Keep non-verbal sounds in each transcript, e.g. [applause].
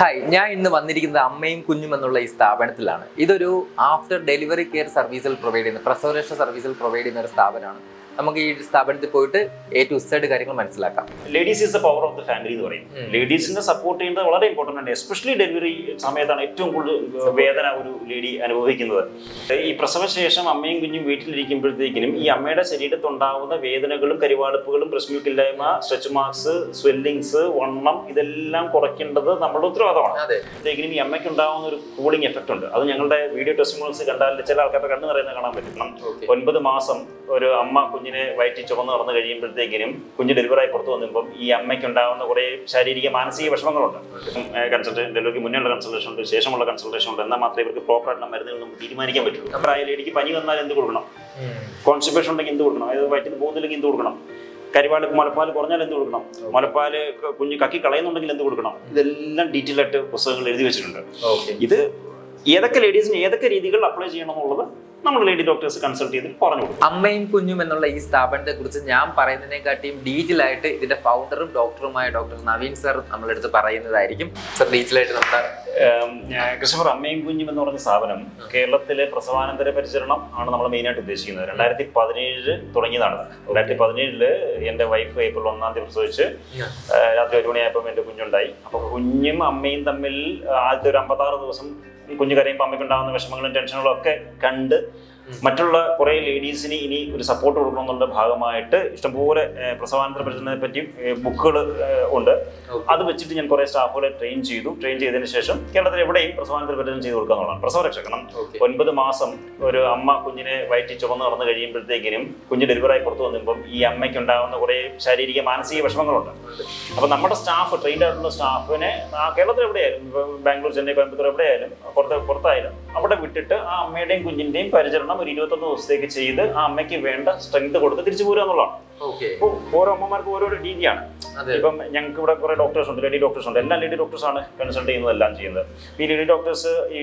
Hi ഞാൻ ഇന്ന് വന്നിരിക്കുന്നത് അമ്മയും കുഞ്ഞും എന്നുള്ള ഈ സ്ഥാപനത്തിലാണ്. ഇതൊരു ആഫ്റ്റർ ഡെലിവറി കെയർ സർവീസിൽ പ്രൊവൈഡ് ചെയ്യുന്ന പ്രസവരക്ഷ സർവീസിൽ പ്രൊവൈഡ് ചെയ്യുന്ന ഒരു സ്ഥാപനമാണ്. നമുക്ക് ഈ സ്ഥാപനത്തിൽ പോയിട്ട് എ ടു സെഡ് കാര്യങ്ങൾ മനസ്സിലാക്കാം. Ladies is the power of the family എന്ന് പറയും. ലേഡീസിന്റെ ലേഡീസിനെ സപ്പോർട്ട് ചെയ്യേണ്ടത് വളരെ ഇമ്പോർട്ടന്റ് ആണ് എസ്പെഷ്യലി ഡെലിവറി സമയത്താണ് ഏറ്റവും കൂടുതൽ വേദന ഒരു ലേഡി അനുഭവിക്കുന്നത്. ഈ പ്രസവശേഷം അമ്മയും കുഞ്ഞും വീട്ടിലിരിക്കുമ്പോഴത്തേക്കിനും ഈ അമ്മയുടെ ശരീരത്തുണ്ടാവുന്ന വേദനകളും കരിവാളിപ്പുകളും പ്രശ്നമില്ലായ്മ സ്ട്രെച്ച് മാർക്സ് സ്വെല്ലിങ്സ് വണ്ണം ഇതെല്ലാം കുറയ്ക്കേണ്ടത് നമ്മുടെ ഉത്തരവാദിത്തമാണ്. അപ്പോഴത്തേക്കിനും ഈ അമ്മയ്ക്ക് ഉണ്ടാവുന്ന ഒരു കൂളിംഗ് എഫക്റ്റ് ഉണ്ട്. അത് ഞങ്ങളുടെ വീഡിയോ ടെസ്റ്റിമോൾസ് കണ്ടാൽ ചില ആൾക്കാരുടെ കണ്ണ് നിറയുന്നത് കാണാൻ പറ്റും. ഒൻപത് മാസം ഒരു അമ്മ കുഞ്ഞിനെ വയറ്റി ചുമന്ന് നടന്നു കഴിയുമ്പോഴത്തേക്കിനും കുഞ്ഞ് ഡെലിവറായി പുറത്തു വന്നപ്പം ഈ അമ്മയ്ക്ക് ഉണ്ടാകുന്ന കുറേ ശാരീരിക മാനസിക വിഷമങ്ങളുണ്ട്. കൺസൾട്ട് ഡെലിവറിക്ക് മുന്നേയുള്ള കൺസൾട്ടേഷൻ ഉണ്ട് ശേഷമുള്ള കൺസൾട്ടേഷൻ ഉണ്ട്. എന്നാൽ മാത്രമേ ഇവർക്ക് പ്രോപ്പറായിട്ടുള്ള മരുന്നുകൾ നമുക്ക് തീരുമാനിക്കാൻ പറ്റുള്ളൂ. ആ ലേഡിക്ക് പനി വന്നാൽ എന്ത് കൊടുക്കണം? കോൺസ്റ്റിപ്പേഷൻ ഉണ്ടെങ്കിൽ എന്ത് കൊടുക്കണം? അതായത് വയറ്റിന് പോകുന്നില്ലെങ്കിൽ എന്ത് കൊടുക്കണം? കരിവാട് മുലപ്പാൽ കുറഞ്ഞാൽ എന്ത് കൊടുക്കണം? മുലപ്പാൽ കുഞ്ഞ് കക്കി കളയുന്നുണ്ടെങ്കിൽ എന്ത് കൊടുക്കണം? ഇതെല്ലാം ഡീറ്റെയിൽ ആയിട്ട് പുസ്തകങ്ങൾ എഴുതി വെച്ചിട്ടുണ്ട്. ഓക്കെ. ഇത് ഏതൊക്കെ ലേഡീസിന് ഏതൊക്കെ രീതികൾ അപ്ലൈ ചെയ്യണം എന്നുള്ളത് നമ്മൾ ലേഡി ഡോക്ടേഴ്സ് കൺസൾട്ട് ചെയ്ത് പറഞ്ഞു കൊടുക്കും. അമ്മയും കുഞ്ഞും എന്നുള്ള ഈ സ്ഥാപനത്തെ കുറിച്ച് ഞാൻ പറയുന്നതിനെക്കാട്ടിയും ഡീറ്റെയിൽ ആയിട്ട് ഇതിന്റെ ഫൗണ്ടറും ഡോക്ടറുമായ ഡോക്ടർ നവീൻ സർ നമ്മളെടുത്ത് പറയുന്നതായിരിക്കും. സർ ഡീറ്റെയിൽ ആയിട്ട് നമ്മുടെ ക്രിസ്റ്റഫർ അമ്മയും കുഞ്ഞും എന്ന് പറഞ്ഞ സ്ഥാപനം കേരളത്തിലെ പ്രസവാനന്തര പരിചരണം ആണ് നമ്മൾ മെയിനായിട്ട് ഉദ്ദേശിക്കുന്നത്. രണ്ടായിരത്തി പതിനേഴിൽ തുടങ്ങിയതാണ്. രണ്ടായിരത്തി പതിനേഴിൽ എന്റെ വൈഫ് ഏപ്രിൽ ഒന്നാം തീയതി പ്രസവിച്ച് രാത്രി ഒരു മണിയായപ്പോൾ എന്റെ കുഞ്ഞുണ്ടായി. അപ്പോൾ കുഞ്ഞും അമ്മയും തമ്മിൽ ആദ്യത്തെ ഒരു അമ്പത്താറ് ദിവസം കുഞ്ഞു കരയും അമ്മയ്ക്ക് ഉണ്ടാകുന്ന വിഷമങ്ങളും ടെൻഷനുകളും ഒക്കെ കണ്ട് മറ്റുള്ള കുറേ ലേഡീസിന് ഇനി ഒരു സപ്പോർട്ട് കൊടുക്കണമെന്നുള്ള ഭാഗമായിട്ട് ഇഷ്ടംപോലെ പ്രസവാനന്തര പരിചരണത്തെ പറ്റിയും ബുക്കുകൾ ഉണ്ട്. അത് വെച്ചിട്ട് ഞാൻ കുറേ സ്റ്റാഫുകളെ ട്രെയിൻ ചെയ്തു. ട്രെയിൻ ചെയ്തതിന് ശേഷം കേരളത്തിൽ എവിടെയും പ്രസവാനന്തര പരിചരണം ചെയ്തു കൊടുക്കുക എന്നുള്ളതാണ് പ്രസവരക്ഷ കാരണം ഒൻപത് മാസം ഒരു അമ്മ കുഞ്ഞിനെ വയറ്റി ചുമന്ന് നടന്നു കഴിയുമ്പോഴത്തേക്കിനും കുഞ്ഞ് ഡെലിവറായി പുറത്തു വന്നപ്പം ഈ അമ്മയ്ക്ക് ഉണ്ടാകുന്ന കുറേ ശാരീരിക മാനസിക വിഷമങ്ങളുണ്ട്. അപ്പോൾ നമ്മുടെ സ്റ്റാഫ് ട്രെയിൻഡ് ആയിട്ടുള്ള സ്റ്റാഫിനെ കേരളത്തിൽ എവിടെയായാലും ബാംഗ്ലൂർ ചെന്നൈ കോയമ്പത്തൂർ എവിടെയായാലും പുറത്ത് പുറത്തായാലും അവിടെ വിട്ടിട്ട് ആ അമ്മയുടെയും കുഞ്ഞിന്റെയും പരിചരണം ഒരു ഇരുപത്തൊന്ന് ദിവസത്തേക്ക് ചെയ്ത് ആ അമ്മയ്ക്ക് വേണ്ട സ്ട്രെങ്ത് കൊടുത്ത് തിരിച്ചു പോരുക എന്നുള്ളതാണ്. ഓരോ അമ്മമാർക്ക് ഓരോ രീതിയാണ്. ഇപ്പം ഞങ്ങൾക്ക് ഇവിടെ കുറെ ഡോക്ടേഴ്സ് ഉണ്ട് ലേഡി ഡോക്ടേഴ്സ് ഉണ്ട്. എല്ലാ ലേഡി ഡോക്ടേഴ്സ് ആണ് കൺസൾട്ട് ചെയ്യുന്നത് എല്ലാം ചെയ്യുന്നത്. ഈ ലേഡി ഡോക്ടേഴ്സ് ഈ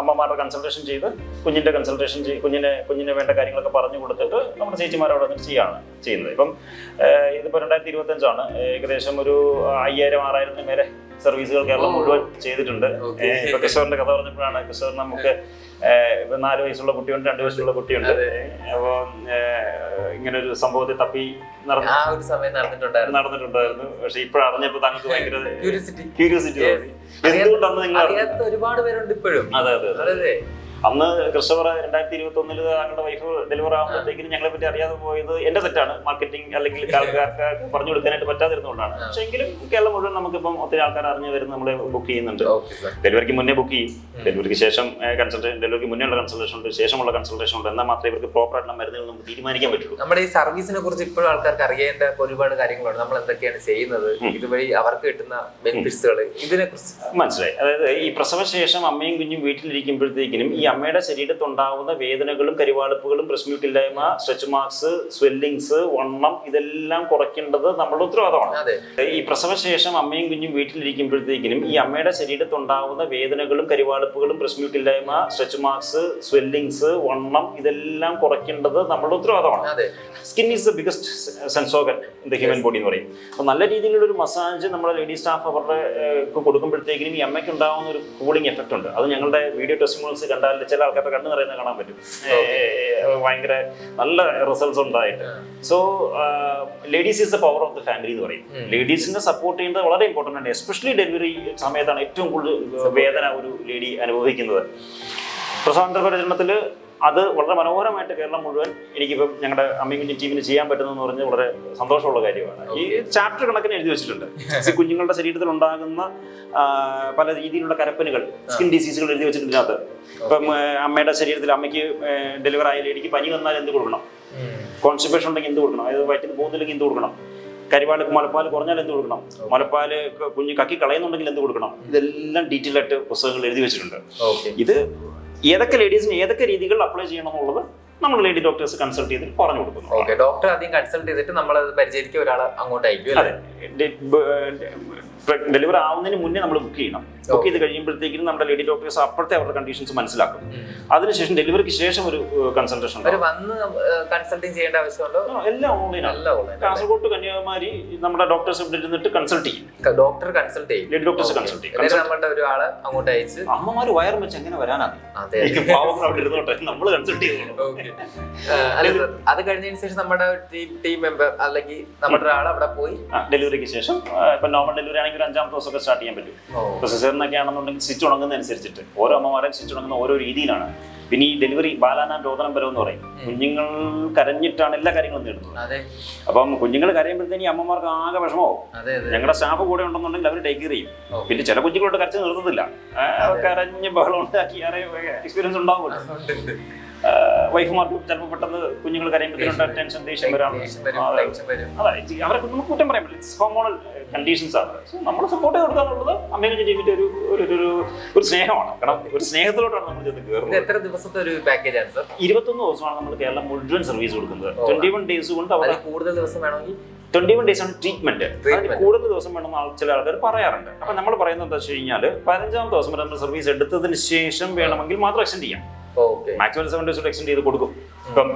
അമ്മമാരുടെ കൺസൾട്ടേഷൻ ചെയ്ത് കുഞ്ഞിന്റെ കൺസൾട്ടേഷൻ ചെയ്ത് കുഞ്ഞിനെ കുഞ്ഞിന് വേണ്ട കാര്യങ്ങളൊക്കെ പറഞ്ഞു കൊടുത്തിട്ട് നമ്മുടെ ചേച്ചിമാരവിടെ വന്നിട്ട് ചെയ്യാണ് ചെയ്യുന്നത്. ഇപ്പം ഇതിപ്പോ ഇതിപ്പോൾ രണ്ടായിരത്തി ഇരുപത്തഞ്ചാണ്. ഏകദേശം ഒരു അയ്യായിരം ആറായിരത്തിന് മേലെ സർവീസുകൾ കേരളം മുഴുവൻ ചെയ്തിട്ടുണ്ട്. ഇപ്പൊ കിഷോറിന്റെ കഥ പറഞ്ഞപ്പോഴാണ് കിഷോർ നമുക്ക് ഇപ്പൊ നാല് വയസ്സുള്ള കുട്ടിയുണ്ട് രണ്ട് വയസ്സുള്ള കുട്ടിയുണ്ട്. അപ്പൊ ഇങ്ങനെ ഒരു സംഭവത്തിൽ തപ്പി നടന്നു ആ ഒരു സമയം നടന്നിട്ടുണ്ടായിരുന്നു. നടന്നിട്ടുണ്ടായിരുന്നു. പക്ഷെ ഇപ്പോൾ അറിഞ്ഞപ്പോൾ താങ്കൾക്ക് [laughs] ഭയങ്കര ക്യൂരിയോസിറ്റി ക്യൂരിയോസിറ്റി എന്തുകൊണ്ടാണ് നിങ്ങൾ? അറിയാത്ത ഒരുപാട് പേരുണ്ട് ഇപ്പോഴും. അതെ. അതെ അതെ. അന്ന് ക്രിസ്റ്റഫർ രണ്ടായിരത്തി ഇരുപത്തി ഒന്നിൽ താങ്കളുടെ വൈഫ് ഡെലിവർ ആകുമ്പോഴത്തേക്കും ഞങ്ങളെ പറ്റി അറിയാതെ പോയത് എന്റെ തെറ്റാണ്. മാർക്കറ്റിംഗ് അല്ലെങ്കിൽ ആൾക്കാർക്ക് പറഞ്ഞു കൊടുക്കാനായിട്ട് പറ്റാതിരുന്നുകൊണ്ടാണ് പക്ഷേ പക്ഷെ എങ്കിലും കേരളം മുഴുവൻ നമുക്കിപ്പം ഒത്തിരി ആൾക്കാർ അറിഞ്ഞു വരുന്ന നമ്മളെ ബുക്ക് ചെയ്യുന്നുണ്ട്. ഡെലിവറിക്ക് മുന്നേ ബുക്ക് ചെയ്യും. ഡെലിവറിക്ക് ശേഷം കൺസൾട്ടേഷൻ ഡെലിവറിക്ക് മുന്നേ ഉള്ള കൺസൾട്ടേഷൻ ഉണ്ട്. ശേഷമുള്ള കൺസൾട്ടേഷൻ ഉണ്ട്. എന്നാൽ മാത്രമേ ഇവർക്ക് പ്രോപ്പർ ആയിട്ടുള്ള മരുന്നുകൾ നമുക്ക് തീരുമാനിക്കാൻ പറ്റുള്ളൂ. നമ്മുടെ ഈ സർവീസിനെ കുറിച്ച് ഇപ്പോഴും ആൾക്കാർക്ക് അറിയേണ്ട ഒരുപാട് കാര്യങ്ങളുണ്ട്. നമ്മൾ എന്തൊക്കെയാണ് ചെയ്യുന്നത്? ഇതുവഴി അവർക്ക് കിട്ടുന്ന ബെനിഫിറ്റ്സുകൾ ഇതിനെ കുറിച്ച് മനസ്സിലായി. അതായത് ഈ പ്രസവശേഷം അമ്മയും കുഞ്ഞും വീട്ടിലിരിക്കുമ്പോഴത്തേക്കിനും ഈ അമ്മയുടെ ശരീരത്തുണ്ടാവുന്ന വേദനകളും കരിവാളിപ്പുകളും ഇല്ലായ്മ സ്ട്രെച്ച് മാർക്സ് സ്വെല്ലിങ്സ് വണ്ണം ഇതെല്ലാം കുറയ്ക്കേണ്ടത് നമ്മുടെ ഉത്തരവാദമാണ് ഈ പ്രസവശേഷം അമ്മയും കുഞ്ഞും വീട്ടിലിരിക്കുമ്പോഴത്തേക്കിനും ഈ അമ്മയുടെ ശരീരത്തുണ്ടാവുന്ന വേദനകളും കരിവാളിപ്പുകളും ഇല്ലായ്മ സ്ട്രെച്ച് മാർക്സ് സ്വെല്ലിങ്സ് വണ്ണം ഇതെല്ലാം കുറയ്ക്കേണ്ടത് നമ്മുടെ ഉത്തരവാദമാണ് skin is the biggest sense organ in the human body എന്ന് പറയും. അപ്പോൾ നല്ല രീതിയിലുള്ള ഒരു മസാജ് നമ്മുടെ ലേഡി സ്റ്റാഫ് അവരുടെ കൊടുക്കുമ്പോഴത്തേക്കിനും ഈ അമ്മയ്ക്ക് ഉണ്ടാകുന്ന ഒരു കൂളിംഗ് എഫക്റ്റ് ഉണ്ട്. അത് ഞങ്ങളുടെ വീഡിയോ ടെസ്റ്റിമോൾസ് കണ്ടാൽ ചില ആൾക്കാരുടെ കണ്ണ് നിറയുന്നത് കാണാൻ പറ്റും. ഭയങ്കര നല്ല റിസൾട്ട്സ് ഉണ്ടായിട്ട്. So ladies is the power of the family എന്ന് പറയും. ലേഡീസിനെ സപ്പോർട്ട് ചെയ്യേണ്ടത് വളരെ ഇമ്പോർട്ടന്റ് ആണ്. എസ്പെഷ്യലി ഡെലിവറി സമയത്താണ് ഏറ്റവും കൂടുതൽ വേദന ഒരു ലേഡി അനുഭവിക്കുന്നത്. പ്രസവാന്തര പരിചരണത്തിൽ അത് വളരെ മനോഹരമായിട്ട് കേരളം മുഴുവൻ എനിക്കിപ്പം ഞങ്ങളുടെ അമ്മയും കുഞ്ഞും ടീമിന് ചെയ്യാൻ പറ്റുന്നതെന്ന് പറഞ്ഞ് വളരെ സന്തോഷമുള്ള കാര്യമാണ്. ഈ ചാപ്റ്റർ കണക്കിന് എഴുതി വെച്ചിട്ടുണ്ട്. [laughs] കുഞ്ഞുങ്ങളുടെ ശരീരത്തിൽ ഉണ്ടാകുന്ന പല രീതിയിലുള്ള കരപ്പനുകൾ സ്കിൻ ഡിസീസുകൾ എഴുതി വെച്ചിട്ടുണ്ട് ഇതിനകത്ത്. ഇപ്പം അമ്മയുടെ ശരീരത്തിൽ അമ്മയ്ക്ക് ഡെലിവർ ആയ ലേഡിക്ക് പനി വന്നാൽ എന്ത് കൊടുക്കണം? കോൺസ്റ്റിപ്പേഷൻ ഉണ്ടെങ്കിൽ എന്ത് കൊടുക്കണം? അതായത് വയറ്റിന് പോകുന്നില്ലെങ്കിൽ എന്ത് കൊടുക്കണം? കരിവാട് മുലപ്പാൽ കുറഞ്ഞാൽ എന്ത് കൊടുക്കണം? മുലപ്പാൽ കുഞ്ഞ് കക്കി കളയുന്നുണ്ടെങ്കിൽ എന്ത് കൊടുക്കണം? ഇതെല്ലാം ഡീറ്റെയിൽ ആയിട്ട് പുസ്തകങ്ങൾ എഴുതി വെച്ചിട്ടുണ്ട്. ഇത് ഏതൊക്കെ ലേഡീസിന് ഏതൊക്കെ രീതികൾ അപ്ലൈ ചെയ്യണം എന്നുള്ളത് നമ്മൾ ലേഡി ഡോക്ടേഴ്സ് കൺസൾട്ട് ചെയ്തിട്ട് പറഞ്ഞു കൊടുക്കുന്നു. ഓക്കെ ഡോക്ടർ ആദ്യം കൺസൾട്ട് ചെയ്തിട്ട് നമ്മൾ പരിചരിക്കുക ഒരാൾ അങ്ങോട്ട് അയക്കും ഡെലിവറി ആവുന്നതിന് മുന്നേ നമ്മൾ ബുക്ക് ചെയ്യണം. ബുക്ക് ചെയ്ത് കഴിയുമ്പോഴത്തേക്കും നമ്മുടെ ലേഡി ഡോക്ടേഴ്സ് അപ്പോഴത്തെ അവരുടെ കണ്ടീഷൻസ് മനസ്സിലാക്കും. അതിനുശേഷം ഡെലിവറിക്ക് ശേഷം ഒരു കൺസൾട്ടേഷൻ വന്ന് കൺസൾട്ടിങ് ചെയ്യേണ്ട ആവശ്യമുണ്ടോ? എല്ലാം ഓൺലൈനാണ് കാസർഗോഡ് കന്യാകുമാരി നമ്മുടെ ഡോക്ടേഴ്സ് ഇവിടെ ഇരുന്നിട്ട് കൺസൾട്ട് ചെയ്യും. ഡോക്ടർ കൺസൾട്ട് ചെയ്യും. ലേഡി ഡോക്ടേഴ്സ് കൺസൾട്ട് ചെയ്യും. നമ്മുടെ ഒരാളെ അങ്ങോട്ട് അയച്ച്. അമ്മമാര് വയർ വെച്ച് എങ്ങനെ വരാനാണ് അവിടെ ഇരുന്നോട്ടെ. നമ്മൾ കൺസൾട്ട് ചെയ്തോളൂ. അത് കഴിഞ്ഞതിന് ശേഷം നമ്മുടെ ടീം ടീം മെമ്പർ അല്ലെങ്കിൽ നമ്മുടെ ഒരാൾ അവിടെ പോയി. ഡെലിവറിക്ക് ശേഷം ഇപ്പൊ നോർമൽ ഡെലിവറി ആണെങ്കിൽ അഞ്ചാമത്തെ ദിവസമൊക്കെ സ്റ്റാർട്ട് ചെയ്യാൻ പറ്റും. ഇപ്പൊ സിസേറിനൊക്കെ ആണെന്നുണ്ടെങ്കിൽ സ്റ്റിച്ച് ഉണങ്ങുന്ന അനുസരിച്ചിട്ട് ഓരോ അമ്മമാരെയും സ്റ്റിച്ച് ഉണങ്ങുന്ന ഓരോ രീതിയിലാണ്. പിന്നെ ഈ ഡെലിവറി ബാലാന രോദനം വരും എന്ന് പറയും. കുഞ്ഞുങ്ങൾ കരഞ്ഞിട്ടാണ് എല്ലാ കാര്യങ്ങളും നേടുന്നത് അപ്പം കുഞ്ഞുങ്ങൾ കരയുമ്പോഴത്തേക്കും അമ്മമാർക്ക് ആകെ വിഷമമാവും. ഞങ്ങളുടെ സ്റ്റാഫ് കൂടെ ഉണ്ടെന്നുണ്ടെങ്കിൽ അവർ ടേക്ക് കെയർ ചെയ്യും. പിന്നെ ചില കുഞ്ഞുങ്ങളോട് കരച്ച് നിർത്തത്തില്ല. കരഞ്ഞ് ബഹളം ഉണ്ടാക്കി എക്സ്പീരിയൻസ് ഉണ്ടാവുമല്ലോ. ഉണ്ട്, ഉണ്ട്. വൈഫുമാർക്ക് ചിലപ്പോൾ പെട്ടെന്ന് കുഞ്ഞുങ്ങൾ കരയുമ്പോഴത്തേക്കും ടെൻഷൻ ദേഷ്യം വരാം അതെ. അവരെ നമുക്ക് കുറ്റം പറയാൻ പറ്റില്ല. ഹോമോണൽ കണ്ടീഷൻസ് ആണ്. സോ നമ്മൾ സപ്പോർട്ട് ചെയ്ത് കൊടുക്കുക എന്നുള്ളത് അമ്മയും ടീമിന്റെ ഒരു ഒരു ഒരു സ്നേഹമാണ്. കാരണം ഒരു സ്നേഹത്തിലോട്ടാണ് നമ്മൾ ചെന്ന് കയറുന്നത് എത്ര ദിവസത്തെ ഒരു പാക്കേജ് ആണ് സർ ഇരുപത്തൊന്ന് ദിവസമാണ് നമ്മൾ കേരളം മുഴുവൻ സർവീസ് കൊടുക്കുന്നത്. ട്വന്റി വൺ ഡേയ്സ് കൊണ്ട് അവർ കൂടുതൽ ദിവസം വേണമെങ്കിൽ ട്വന്റി വൺ ഡേയ്സ് ആണ് ട്രീറ്റ്മെന്റ് അതിന് കൂടുതൽ ദിവസം വേണമെന്ന് ചില ആൾക്കാർ പറയാറുണ്ട്. അപ്പൊ നമ്മൾ പറയുന്നത് എന്താ വെച്ച് കഴിഞ്ഞാൽ പതിനഞ്ചാം ദിവസം വരെ നമ്മൾ സർവീസ് എടുത്തതിന് ശേഷം വേണമെങ്കിൽ മാത്രം എക്സ്റ്റെൻഡ് ചെയ്യാം. മാക്സിമം സെവൻ ഡേയ്സ് എക്സ്റ്റെൻഡ് ചെയ്ത് കൊടുക്കും. ഇപ്പം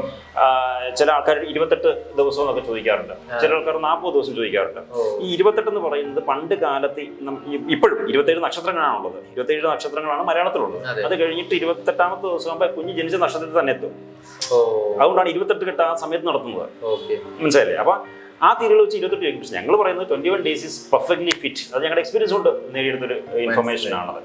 ചില ആൾക്കാർ ഇരുപത്തെട്ട് ദിവസം എന്നൊക്കെ ചോദിക്കാറുണ്ട് ചില ആൾക്കാർ നാൽപ്പത് ദിവസം ചോദിക്കാറുണ്ട്. ഈ ഇരുപത്തെട്ട് എന്ന് പറയുന്നത് പണ്ട് കാലത്ത് ഇപ്പോഴും ഇരുപത്തേഴ് നക്ഷത്രങ്ങളാണുള്ളത് ഇരുപത്തേഴ് നക്ഷത്രങ്ങളാണ് മലയാളത്തിലുള്ളത്. അത്. കഴിഞ്ഞിട്ട് ഇരുപത്തെട്ടാമത്തെ ദിവസം ആകുമ്പോൾ കുഞ്ഞ് ജനിച്ച നക്ഷത്രത്തിൽ തന്നെ എത്തും. അതുകൊണ്ടാണ് ഇരുപത്തെട്ട് കെട്ട് ആ സമയത്ത് നടത്തുന്നത്. മനസ്സിലായില്ലേ? അപ്പൊ ആ തീരുകൾ വെച്ച് ഇരുപത്തെട്ട് ചോദിക്കും പക്ഷെ ഞങ്ങൾ പറയുന്നത് twenty one days is perfectly fit അത് ഞങ്ങളുടെ എക്സ്പീരിയൻസ് കൊണ്ട് നേടിയെടുത്തൊരു ഇൻഫർമേഷൻ ആണത്.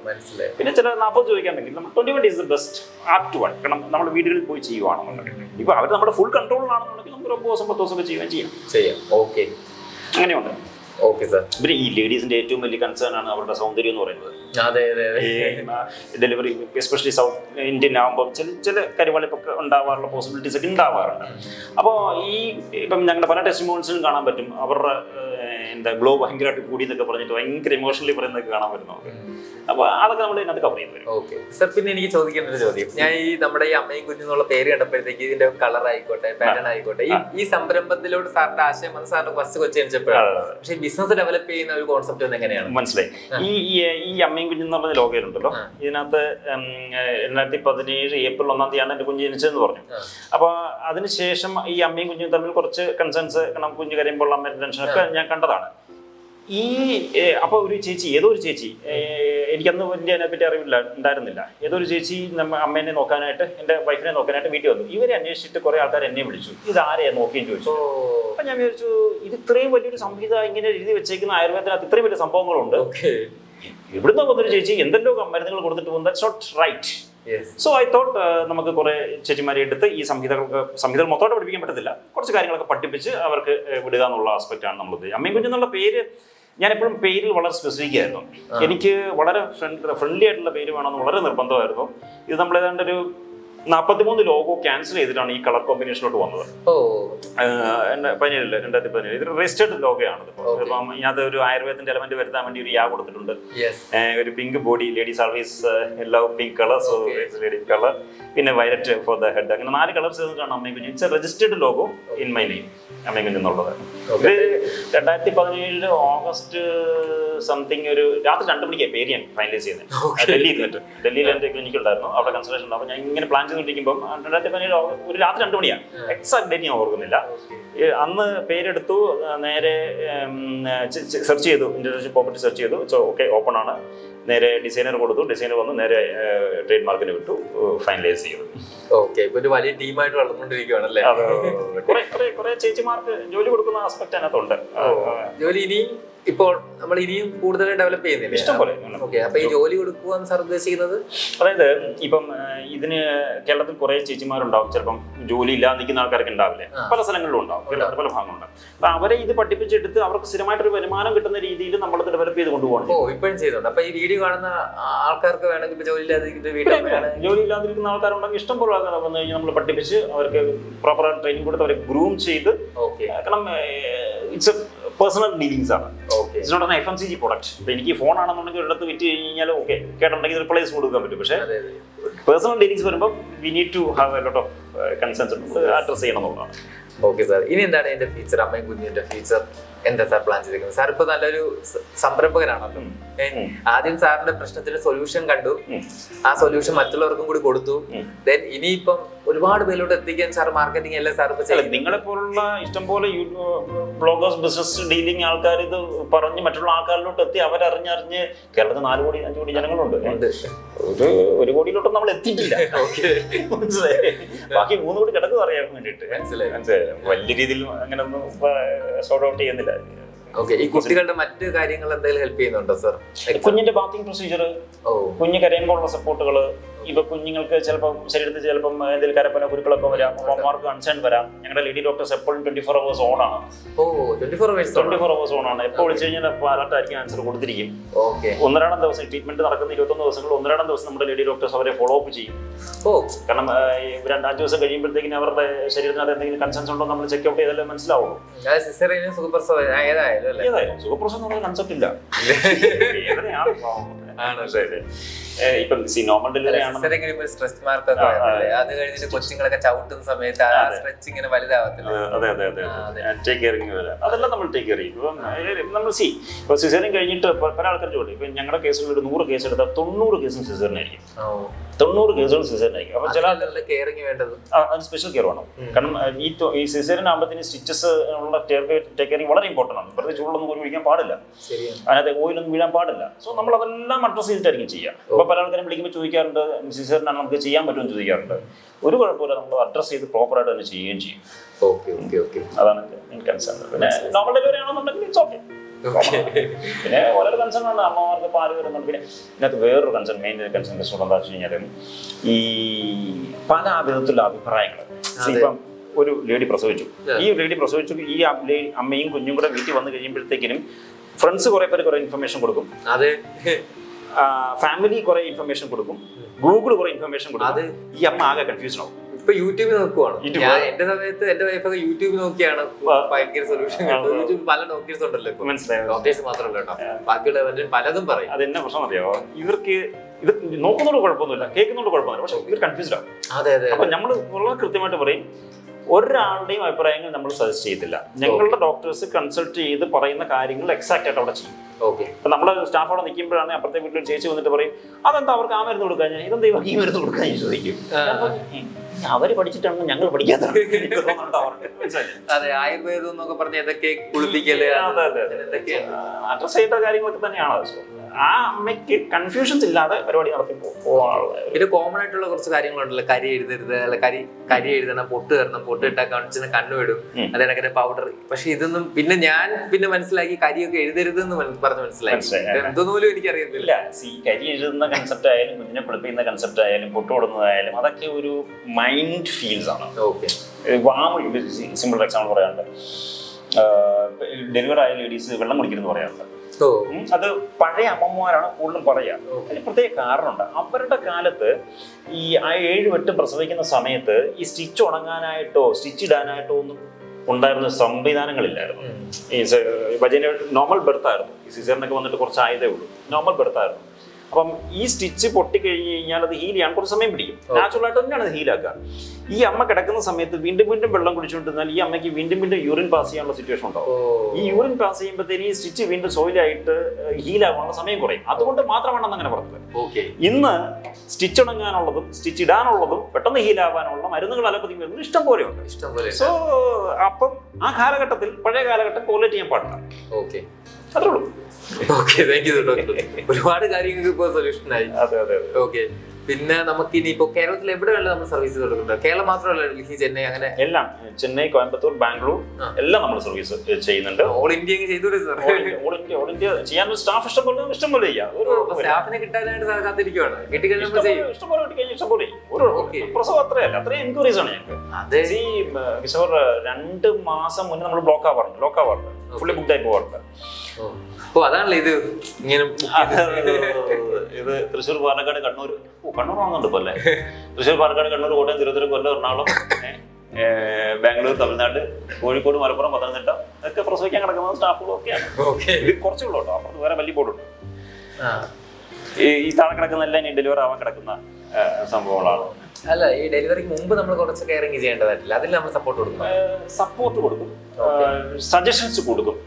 പിന്നെ ചില നാൽപ്പത് ചോദിക്കാൻ നമ്മൾ twenty one days best apt one കാരണം നമ്മൾ വീടുകളിൽ പോയി ചെയ്യുവാണെന്നുണ്ടെങ്കിൽ. ഇപ്പൊ അവർ നമ്മുടെ ഫുൾ കൺട്രോളിലാണെന്നുണ്ടെങ്കിൽ നമുക്ക് ഒരു ഒമ്പത് ദിവസം പത്ത് ദിവസം ഒക്കെ ചെയ്യുകയും ചെയ്യാം. ചെയ്യാം. ഓക്കെ അങ്ങനെയുണ്ട്. ഓക്കെ സർ പിന്നെ ഈ ലേഡീസിന്റെ ഏറ്റവും വലിയ കൺസേൺ ആണ് അവരുടെ സൗന്ദര്യം എന്ന് പറയുന്നത്. അതെ അതെ ഡെലിവറി എസ്പെഷ്യലി സൗത്ത് ഇന്ത്യൻ ആകുമ്പോൾ ചില ചില കരിവാളിപ്പൊക്കെ ഉണ്ടാവാറുള്ള പോസിബിലിറ്റീസ് ഒക്കെ ഉണ്ടാവാറുണ്ട്. അപ്പോൾ ഈ ഇപ്പം ഞങ്ങളുടെ പല ടെസ്റ്റിമോൺസിലും കാണാൻ പറ്റും. അവരുടെ എന്താ ഗ്ലോ ഭയങ്കരമായിട്ട് കൂടി എന്നൊക്കെ പറഞ്ഞിട്ട് ഭയങ്കര ഇമോഷണലി പറയുന്നതൊക്കെ കാണാൻ പറ്റും നമുക്ക്. അപ്പോൾ അതൊക്കെ നമ്മൾ ഇതിനകത്ത് കവർ ചെയ്ത് വരും ഓക്കെ സർ പിന്നെ എനിക്ക് ചോദിക്കേണ്ട ഒരു ചോദ്യം. ഞാൻ ഈ നമ്മുടെ ഈ അമ്മയും കുഞ്ഞെന്നുള്ള പേര് കണ്ടപ്പോഴത്തേക്ക് ഇതിന്റെ കളർ ആയിക്കോട്ടെ പാറ്റേൺ ആയിക്കോട്ടെ ഈ ഈ സംരംഭത്തിലോട് സാറിന്റെ ആശയം വന്ന് സാറിന്റെ ഫസ്റ്റ് കൊച്ചു ജനിച്ചപ്പോഴാണ് പക്ഷെ ബിസിനസ് ഡെവലപ്പ് ചെയ്യുന്ന ഒരു കോൺസെപ്റ്റ് എങ്ങനെയാണ്? മനസ്സിലായി. ഈ ഈ- അമ്മയും കുഞ്ഞെന്ന് പറഞ്ഞ ലോകയിലുണ്ടല്ലോ. ഇതിനകത്ത് രണ്ടായിരത്തി പതിനേഴ് ഏപ്രിൽ ഒന്നാം തീയതിയാണ് എന്റെ കുഞ്ഞ് ജനിച്ചതെന്ന് പറഞ്ഞു. അപ്പൊ അതിനുശേഷം ഈ അമ്മയും കുഞ്ഞും തമ്മിൽ കുറച്ച് കൺസേൺസ് കാരണം കുഞ്ഞ് കരയുമ്പോൾ അമ്മയുടെ ടെൻഷനൊക്കെ ഞാൻ കണ്ടതാണ്. ഈ ഏഹ്, അപ്പോൾ ഒരു ചേച്ചി ഏതോ ഒരു ചേച്ചി എനിക്കന്ന് വലിയ അതിനെപ്പറ്റി അറിവില്ല ഉണ്ടായിരുന്നില്ല. ഏതോ ഒരു ചേച്ചി നമ്മ അമ്മേനെ നോക്കാനായിട്ട് എന്റെ വൈഫിനെ നോക്കാനായിട്ട് വീട്ടിൽ വന്നു. ഇവരെ അന്വേഷിച്ചിട്ട് കുറേ ആൾക്കാർ എന്നെ വിളിച്ചു. ഇത് ആരെയാ നോക്കിയെന്ന് ചോദിച്ചു. അപ്പൊ ഞാൻ വിചാരിച്ചു ഇത് ഇത്രയും വലിയൊരു സംഹിത ഇങ്ങനെ എഴുതി വെച്ചേക്കുന്ന ആയുർവേദത്തിനകത്ത് ഇത്രയും വലിയ സംഭവങ്ങളുണ്ട്. ഇവിടുന്ന് വന്നൊരു ചേച്ചി? എന്തെല്ലോ മരുന്നുകൾ കൊടുത്തിട്ട് പോകുന്നത് that's not right so I thought നമുക്ക് കുറെ ചേച്ചിമാരെ എടുത്ത് ഈ സംഹിതകൾക്ക് സംഹിതകൾ മൊത്തമായിട്ട് പഠിപ്പിക്കാൻ പറ്റത്തില്ല. കുറച്ച് കാര്യങ്ങളൊക്കെ പഠിപ്പിച്ച് അവർക്ക് വിടുക എന്നുള്ള ആസ്പെക്റ്റ് ആണ് നമ്മൾ അമ്മയും കുഞ്ഞെന്നുള്ള പേര് ഞാൻ എപ്പോഴും പേരിൽ വളരെ സ്പെസിഫിക് ആയിരുന്നു. എനിക്ക് വളരെ ഫ്രണ്ട് ഫ്രണ്ട്ലി ആയിട്ടുള്ള പേര് വേണമെന്ന് വളരെ നിർബന്ധമായിരുന്നു. ഇത് നമ്മൾ ഏതാണ്ട് ഒരു നാൽപ്പത്തിമൂന്ന് ലോഗോ ക്യാൻസൽ ചെയ്തിട്ടാണ് ഈ കളർ കോമ്പിനേഷനിലോട്ട് വന്നത്. പതിനേഴിൽ രണ്ടായിരത്തി പതിനേഴ്. ഇത് രജിസ്റ്റേർഡ് ലോഗോ ആണ് Okay. ഇപ്പം ഇതിനകത്ത് ഒരു ആയുർവേദത്തിന്റെ എലമെന്റ് വരുത്താൻ വേണ്ടി ഒരു യാ കൊടുത്തിട്ടുണ്ട്. ഒരു പിങ്ക് ബോഡി ലേഡീസ് ആൾവേസ് എല്ലാ pink colour so lady colour പിന്നെ വയലറ്റ് ഫോർ ദ ഹെഡ് അങ്ങനെ നാല് കളേഴ്സ് ചെയ്തിട്ടാണ് അമ്മയും കുഞ്ഞു. It's registered logo in my name അമ്മയും കുഞ്ഞെന്നുള്ളത് ഇത് രണ്ടായിരത്തി പതിനേഴിൽ ഓഗസ്റ്റ് സംതിങ് ഒരു രാത്രി രണ്ട് മണിക്ക് പേര് ഞാൻ ഫൈനലൈസ് ചെയ്യുന്നത്. ഡൽഹിയിൽ നിന്നിട്ട് ഡൽഹിയിൽ എന്റെ ക്ലിനിക്ക് ഉണ്ടായിരുന്നു. അവിടെ കൺസൾട്ടേഷൻ ഉണ്ട് അപ്പോൾ ഞാൻ ഇങ്ങനെ പ്ലാൻ ചെയ്തുകൊണ്ടിരിക്കുമ്പോൾ രണ്ടായിരത്തി പതിനേഴ് ഒരു രാത്രി രണ്ട് മണിയാണ് എക്സാക്ട് ഡേറ്റ് ഞാൻ ഓർക്കുന്നില്ല. അന്ന് പേരെടുത്തു നേരെ സെർച്ച് ചെയ്തു. ഇന്റർനാഷണൽ പ്രോപ്പർട്ടി സെർച്ച് ചെയ്തു. സോ ഓക്കെ ഓപ്പൺ ആണ്. നേരെ ഡിസൈനർ കൊടുത്തു. ഡിസൈനർ വന്ന് നേരെ ട്രേഡ് മാർക്കിന് വിട്ടു. ഫൈനലൈസ് ചെയ്തു. ഓക്കെ ഇപ്പൊ ഒരു വലിയ ടീമായിട്ട് വളർന്നുകൊണ്ടിരിക്കുകയാണല്ലേ അല്ലേ കുറെ കുറെ കുറെ ചേച്ചിമാർക്ക് ജോലി കൊടുക്കുന്ന ആസ്പെക്ട് അതിനകത്തുണ്ട്. ജോലി ഇനിയും ഇപ്പോൾ നമ്മൾ ഇനിയും കൂടുതൽ ഡെവലപ്പ് ചെയ്യുന്നില്ല? ഇഷ്ടംപോലെ. ഓക്കെ അപ്പൊ ഈ ജോലി കൊടുക്കുക സാർ ഉദ്ദേശിക്കുന്നത്? അതായത് ഇപ്പം ഇതിന് കേരളത്തിൽ കുറെ ചേച്ചിമാരുണ്ടാവും. ചിലപ്പം ജോലി ഇല്ലാതെ നിൽക്കുന്ന ആൾക്കാർക്ക് ഉണ്ടാവില്ലേ പല സ്ഥലങ്ങളിലും ഉണ്ടാവും. കേരളത്തിൽ പല ഭാഗങ്ങളുണ്ട്. അപ്പൊ അവരെ ഇത് പഠിപ്പിച്ചെടുത്ത് അവർക്ക് സ്ഥിരമായിട്ടൊരു വരുമാനം കിട്ടുന്ന രീതിയിൽ നമ്മൾ ഡെവലപ്പ് ചെയ്ത് കൊണ്ടുപോകണം. ഓ ഇപ്പോഴും ചെയ്യുന്നുണ്ട്. അപ്പൊ ഈ വീഡിയോ കാണുന്ന ആൾക്കാർക്ക് വേണമെങ്കിൽ ഇപ്പൊ ജോലി ഇല്ലാതെ വീട്ടമ്മയാണ് ജോലി ഇല്ലാതിരിക്കുന്ന ആൾക്കാരുണ്ടെങ്കിൽ ഇഷ്ടം പോലെ ആൾക്കാർ വന്നു കഴിഞ്ഞാൽ നമ്മൾ പഠിപ്പിച്ച് അവർക്ക് പ്രോപ്പർ ട്രെയിനിങ് കൊടുത്ത് അവരെ ഗ്രൂം ചെയ്ത് ഓക്കെ കാരണം ഇറ്റ്സ് എ പേഴ്സണൽ ഡീലിങ്സ് ആണ്. It's not F M C G product ഇപ്പൊ എനിക്ക് ഫോൺ ആണെന്നുണ്ടെങ്കിൽ ഒരിടത്ത് വിറ്റ് കഴിഞ്ഞാൽ ഓക്കെ കേട്ടുണ്ടെങ്കിൽ റിപ്ലേസ് കൊടുക്കാൻ പറ്റും. പക്ഷേ പേഴ്സണൽ ഡീലിങ്സ് വരുമ്പോൾ we need to have a lot of concerns address ചെയ്യണം എന്നുള്ളതാണ്. ഓക്കെ സാർ ഇനി എന്താണ് എന്റെ ഫീച്ചർ അമ്മയും കുഞ്ഞിന്റെ ഫീച്ചർ എന്താ സാർ പ്ലാൻ ചെയ്തിരിക്കുന്നത്? സാർ ഇപ്പൊ നല്ലൊരു സംരംഭകനാണല്ലോ. ആദ്യം സാറിന്റെ പ്രശ്നത്തിന് സൊല്യൂഷൻ കണ്ടു. ആ സൊല്യൂഷൻ മറ്റുള്ളവർക്കും കൂടി കൊടുത്തു. ദെൻ ഇനിയിപ്പം ഒരുപാട് പേരിലോട്ട് എത്തിക്കാൻ സാർ മാർക്കറ്റിംഗ് സാർ അല്ല ചെയ്യുന്നത് നിങ്ങളെ പോലുള്ള ഇഷ്ടംപോലെ ബ്ലോഗേഴ്സ് ബിസിനസ് ഡീലിംഗ് ആൾക്കാർ ഇത് പറഞ്ഞ് മറ്റുള്ള ആൾക്കാരിലോട്ട് എത്തി. അവരറിഞ്ഞറിഞ്ഞ് കേരളത്തിൽ നാല് കോടി അഞ്ചു കോടി ജനങ്ങളുണ്ട്. ഒരു ഒരു കോടിയിലോട്ടും നമ്മൾ എത്തിയിട്ടില്ല. [laughs] മനസ്സിലായി? ബാക്കി മൂന്ന് കോടി കിടക്കും അറിയാൻ വേണ്ടിയിട്ട്. മനസ്സിലായി. മനസ്സിലായി. വലിയ രീതിയിൽ അങ്ങനെ ഒന്നും സോർട്ട് ഔട്ട് ചെയ്യുന്നില്ല. ഓക്കെ ഈ കുട്ടികളുടെ മറ്റ് കാര്യങ്ങൾ എന്തെങ്കിലും ഹെൽപ്പ് ചെയ്യുന്നുണ്ടോ സർ കുഞ്ഞിന്റെ ബാത്തിങ് പ്രൊസീജിയർ ഓ. കുഞ്ഞ് കരയുമ്പോഴുള്ള സപ്പോർട്ടുകൾ ഇപ്പൊ കുഞ്ഞുങ്ങൾക്ക് ചിലപ്പോൾ ശരീരത്തിൽ ചിലപ്പം എന്തെങ്കിലും കരപ്പന കുരുക്കളൊക്കെ വരാം അമ്മമാർക്ക് കൺസേൺ വരാം. ഞങ്ങളുടെ ലേഡി ഡോക്ടേഴ്സ് എപ്പോഴും ട്വന്റി ഫോർ അവേഴ്സ് ഓൺ ആണ് ട്വന്റി ഫോർ അവേഴ്സ് ഓൺ ആണ്. എപ്പോൾ വിളിച്ചു കഴിഞ്ഞാൽ അലർട്ട് ആയിരിക്കും ആൻസർ കൊടുത്തിരിക്കും. ഒന്നരാടം ദിവസം ട്രീറ്റ്മെന്റ് നടക്കുന്ന ഇരുപത്തൊന്ന് ദിവസങ്ങൾ ഒന്നരാടം ദിവസം നമ്മുടെ ലേഡി ഡോക്ടേഴ്സ് അവരെ ഫോളോ അപ്പ് ചെയ്യും. ഓ. കാരണം രണ്ടാം ദിവസം കഴിയുമ്പോഴത്തേക്കിന് അവരുടെ ശരീരത്തിനകത്ത് എന്തെങ്കിലും കൺസേൺസ് ഉണ്ടോ നമ്മൾ ചെക്ക് ഔട്ട് ചെയ്താലേ മനസ്സിലാവുള്ളൂ. സൂപ്പർ സൂപ്പർ സുഖപ്രസവ ഏതായാലും സുഖപ്രസം എന്നുള്ള കൺസെപ്റ്റ് ഇല്ല. ഇപ്പം നോർമൽ ഡെലിവറി മാർക്ക് ഒക്കെ. അത് കഴിഞ്ഞിട്ട് കൊച്ചുങ്ങളൊക്കെ ചവിട്ടുന്ന സമയത്ത് ആ അതെ. സ്ട്രെച്ച് ഇങ്ങനെ വലുതാവത്തില്ല? അതെ അതെ അതെ ടേക്ക് കെയറിങ് വരാം. അതെല്ലാം നമ്മൾ ടേക്ക് കെയർ ചെയ്യും. ഇപ്പം നമ്മൾ സി ഇപ്പൊ സിസേറിയൻ കഴിഞ്ഞിട്ട് പല ആൾക്കാർ ചോദിക്കും. ഇപ്പം ഞങ്ങളുടെ കേസുകളിൽ ഒരു നൂറ് കേസ് എടുത്താൽ തൊണ്ണൂറ് കേസും സിസേറിനായിരിക്കും തൊണ്ണൂറ് കേസുകൾ സിസേറിൻ ആയിരിക്കും. ചില ചില കെയറിങ് വേണ്ടത്. അതിന് സ്പെഷ്യൽ കെയർ വേണം. കാരണം ഈ ഈ സിസേറിൻ ആകുമ്പോഴത്തേന് സ്റ്റിച്ചസ് ഉള്ള ടേക്ക് കെയറിങ് വളരെ ഇമ്പോർട്ടന്റ് ആണ്. വെറുതെ ചൂടൊന്നും പോലും ഒഴിക്കാൻ പാടില്ല. അതിനകത്ത് ഓയിലൊന്നും വീഴാൻ പാടില്ല. സോ നമ്മൾ അതെല്ലാം അഡ്രസ് ചെയ്തിട്ടായിരിക്കും ചെയ്യുക. അപ്പോൾ പല ആൾക്കാരും വിളിക്കുമ്പോൾ ചോദിക്കാറുണ്ട് സിസേറിനാണ് നമുക്ക് ചെയ്യാൻ പറ്റുമെന്ന് ചോദിക്കാറുണ്ട്. ഒരു കുഴപ്പമില്ല നമ്മൾ അഡ്രസ് ചെയ്ത് പ്രോപ്പറായിട്ട് തന്നെ ചെയ്യുകയും ചെയ്യും. Okay okay okay. അതാണ് കൺസേൺ പിന്നെ നോർമൽ ഡെലിവറി ആണെന്നുണ്ടെങ്കിൽ ഇറ്റ്സ് ഓക്കെ പിന്നെ ഓരോ കൺസേൺ ഉണ്ട് അമ്മമാർക്ക് പാൽ വരുന്നുണ്ട്. പിന്നെ ഇതിനകത്ത് വേറൊരു കൺസേൺ മെയിൻ കൺസേൺ പ്രശ്നം എന്താ വെച്ച് കഴിഞ്ഞാൽ ഈ പല വിധത്തിലുള്ള അഭിപ്രായങ്ങൾ ഇപ്പം ഒരു ലേഡി പ്രസവിച്ചു. ഈ ലേഡി പ്രസവിച്ചു ഈ അമ്മയും കുഞ്ഞും കൂടെ വീട്ടിൽ വന്നു കഴിയുമ്പോഴത്തേക്കിനും ഫ്രണ്ട്സ് കുറെ പേര് കുറെ ഇൻഫർമേഷൻ കൊടുക്കും. അതെ. ഫാമിലി കുറെ ഇൻഫർമേഷൻ കൊടുക്കും. ഗൂഗിൾ കുറെ ഇൻഫർമേഷൻ കൊടുക്കും. അത്. ഈ അമ്മ ആകെ കൺഫ്യൂഷൻ ആവും. ഇപ്പൊ യൂട്യൂബിൽ നോക്കുവാണ്. ഞാൻ എന്റെ സമയത്ത് എന്റെ വൈഫൊക്കെ യൂട്യൂബ് നോക്കിയാണ് ഭയങ്കര സൊല്യൂഷൻ ആ. യൂട്യൂബ് പല ഡോക്ടേഴ്സ് ഉണ്ടല്ലോ ഡോക്ടേഴ്സ് മാത്രമല്ല കേട്ടോ. ബാക്കിയുള്ള പലരും പലതും പറയും. അത് എന്നെ പ്രശ്നം അറിയാമോ ഇവർക്ക് ഇത് നോക്കുന്നതുകൊണ്ട് കുഴപ്പമൊന്നുമില്ല കേൾക്കുന്നതോട് കുഴപ്പമൊന്നുമില്ല. പക്ഷെ ഇവർ കൺഫ്യൂസ്ഡ് ആവും അതെ അതെ അപ്പൊ നമ്മൾ വളരെ കൃത്യമായിട്ട് പറയും ഒരാളുടെയും അഭിപ്രായങ്ങൾ നമ്മൾ സജസ്റ്റ് ചെയ്തില്ല ഞങ്ങളുടെ ഡോക്ടേഴ്സ് കൺസൾട്ട് ചെയ്ത് പറയുന്ന കാര്യങ്ങൾ എക്സാക്റ്റ് ആയിട്ട് അവിടെ ചെയ്യും. ഓക്കെ ഇപ്പൊ നമ്മളെ സ്റ്റാഫ് അവിടെ നിൽക്കുമ്പോഴാണ് അപ്പുറത്തെ വീട്ടിൽ ചേച്ചി വന്നിട്ട് പറയും അതെന്താ അവർക്ക് ആ മരുന്ന് കൊടുക്കാൻ? ഞാൻ ഇതെന്താ ഇവർക്ക് ഈ മരുന്ന് കൊടുക്കാൻ? ഞാൻ ചോദിക്കും. ഞാൻ പറഞ്ഞു, "ഉം, അവർ പഠിച്ചിട്ടാണ് ഞങ്ങൾ പഠിക്കാത്തത്. [laughs] എനിക്ക് തോന്നുന്നുണ്ട് അവർക്ക്." മനസ്സിലായില്ലേ? അതെ ആയുർവേദം എന്നൊക്കെ പറഞ്ഞ ഏതൊക്കെ കുളിപ്പിക്കൽ. അഡ്രസ് ചെയ്യേണ്ട കാര്യങ്ങളൊക്കെ തന്നെയാണ്. ആ അമ്മയ്ക്ക് കൺഫ്യൂഷൻസ് ഇല്ലാതെ പരിപാടി നടത്തി പോകാനുള്ള ഇത് കോമൺ ആയിട്ടുള്ള കുറച്ച് കാര്യങ്ങളുണ്ടല്ലോ. കരി എഴുതരുത് അല്ല കരി കരി എഴുതണം പൊട്ട് തരണം പൊട്ട് ഇട്ടാൽ കാണിച്ചിന് കണ്ണു വിടും അതിനകത്ത് പൗഡർ പക്ഷെ ഇതൊന്നും പിന്നെ ഞാൻ പിന്നെ മനസ്സിലാക്കി കരിയൊക്കെ എഴുതരുത് എന്ന് പറഞ്ഞ് മനസ്സിലാക്കി എന്തോന്ന് പോലും എനിക്കറിയത്തില്ല ഇല്ല സി കരി എഴുതുന്ന കൺസെപ്റ്റ് ആയാലും കുഞ്ഞിനെ കുളിപ്പിക്കുന്ന കൺസെപ്റ്റ് ആയാലും പൊട്ട് കൊടുക്കുന്നതായാലും അതൊക്കെ ഒരു മൈൻഡ് ഫീൽസ് ആണ്. ഓക്കെ വാമൊഴി സിമ്പിൾ എക്സാമ്പിൾ പറയാറുണ്ട് ഡെലിവറി ആയ ലേഡീസ് വെള്ളം കുടിക്കരുതെന്ന് പറയാറുണ്ട്. അത് പഴയ അമ്മമാരാണ് കൂടുതലും പറയുക. അതിന് പ്രത്യേക കാരണമുണ്ട്. അവരുടെ കാലത്ത് ഈ ആ ഏഴ് വെട്ടും പ്രസവിക്കുന്ന സമയത്ത് ഈ സ്റ്റിച്ച് ഉണങ്ങാനായിട്ടോ സ്റ്റിച്ച് ഇടാനായിട്ടോ ഒന്നും ഉണ്ടായിരുന്ന സംവിധാനങ്ങളില്ലായിരുന്നു. ഈ വജന നോർമൽ ബെർത്ത് ആയിരുന്നു ഈ സിസറിനൊക്കെ വന്നിട്ട് കുറച്ച് ആയതേ ഉള്ളൂ. നോർമൽ ബെർത്ത് ആയിരുന്നു അപ്പം ഈ സ്റ്റിച്ച് പൊട്ടി കഴിഞ്ഞ് കഴിഞ്ഞാൽ അത് ഹീൽ ചെയ്യാൻ കുറച്ച് സമയം പിടിക്കും. നാച്ചുറൽ ആയിട്ട് തന്നെയാണ് അത് ഹീലാക്കുക ഈ അമ്മ കിടക്കുന്ന സമയത്ത് വീണ്ടും വീണ്ടും വെള്ളം കുടിച്ചുകൊണ്ടിരുന്നാൽ ഈ അമ്മയ്ക്ക് വീണ്ടും വീണ്ടും യൂറിൻ പാസ് ചെയ്യാനുള്ള സിറ്റുവേഷൻ ഉണ്ടാവും. ഈ യൂറിൻ പാസ് ചെയ്യുമ്പോഴത്തേന് ഈ സ്റ്റിച്ച് വീണ്ടും സോയിലായിട്ട് ഹീലാവാനുള്ള സമയം കുറയും. അതുകൊണ്ട് മാത്രമാണ് അങ്ങനെ പറഞ്ഞത്. ഓക്കെ. ഇന്ന് സ്റ്റിച്ച് ഉണങ്ങാനുള്ളതും സ്റ്റിച്ച് ഇടാനുള്ളതും പെട്ടെന്ന് ഹീലാവാനുള്ള മരുന്നുകൾ അലോപ്പതി മരുന്നുകൾ ഇഷ്ടം പോലെ ഉണ്ട്. ഇഷ്ടം പോലെ സോ അപ്പം ആ കാലഘട്ടത്തിൽ പഴയ കാലഘട്ടം കോലേറ്റ് ചെയ്യാൻ പാടില്ല. ഓക്കെ. അത്രേ ഉള്ളൂ ഓക്കെ താങ്ക് യു ഡോക്ടർ ഒരുപാട് കാര്യങ്ങൾക്ക് ഇപ്പൊ സൊല്യൂഷൻ ആയി. അതെ അതെ ഓക്കെ പിന്നെ നമുക്ക് ഇനി ഇപ്പൊ കേരളത്തിൽ എവിടെ വേണ്ട നമ്മൾ സർവീസ് കൊടുക്കുന്നുണ്ട് കേരളം മാത്രമല്ല ഡൽഹി ചെന്നൈ അങ്ങനെ? എല്ലാം. ചെന്നൈ കോയമ്പത്തൂർ ബാംഗ്ലൂർ എല്ലാം നമ്മൾ സർവീസ് ചെയ്യുന്നുണ്ട്. ഓൾ ഇന്ത്യ ചെയ്തു all India all India India staff ഇഷ്ടംപോലെ ഇഷ്ടംപോലെ ചെയ്യാം. സ്റ്റാഫിനെ കിട്ടാനായിട്ട് കാത്തിരിക്കുവാണ്. കിട്ടിക്കഴിഞ്ഞാൽ ഇഷ്ടംപോലെ- ഒരു പ്രസവം അത്രയല്ല. അത്രയും എൻക്വയറീസ് ആണ് ഞങ്ങൾക്ക്. അതെ. ഈ കിഷോർ രണ്ട് മാസം മുന്നേ നമ്മൾ ബ്ലോക്ക് ആവാറുണ്ട് ബ്ലോക്ക് ആവാറുണ്ട്. ഫുള്ളി ബുക്ക് ആയി പോകാറുണ്ട് ഓ. അതാണല്ലേ ഇത് ഇങ്ങനെ ഇത് തൃശ്ശൂർ പാലക്കാട് കണ്ണൂർ ഓ കണ്ണൂർ വാങ്ങുന്നുണ്ട് ഇപ്പൊ അല്ലേ? തൃശ്ശൂർ പാലക്കാട് കണ്ണൂർ കോട്ടയം തിരുവനന്തപുരം കൊല്ലം എറണാകുളം ബാംഗ്ലൂർ തമിഴ്നാട് കോഴിക്കോട് മലപ്പുറം പത്തനംതിട്ട ഇതൊക്കെ പ്രസവിക്കാൻ കിടക്കുന്ന സ്റ്റാഫുകളും ഒക്കെയാണ്. ഓക്കെ. ഇത് കുറച്ചുള്ളൂ കേട്ടോ. അപ്പുറത്ത് വേറെ വലിയ ബോർഡുണ്ട് ഈ ഈ താഴെ കിടക്കുന്ന എല്ലാം ഇനി ഡെലിവർ ആവാൻ കിടക്കുന്ന സംഭവങ്ങളാണ്. അല്ല ഈ ഡെലിവറിക്ക് മുമ്പ് നമ്മൾ കുറച്ച് കെയറിങ് ചെയ്യേണ്ടതായിട്ടില്ല. അതിൽ നമ്മൾ സപ്പോർട്ട് കൊടുക്കും. സപ്പോർട്ട് കൊടുക്കും. സജഷൻസ് കൊടുക്കും.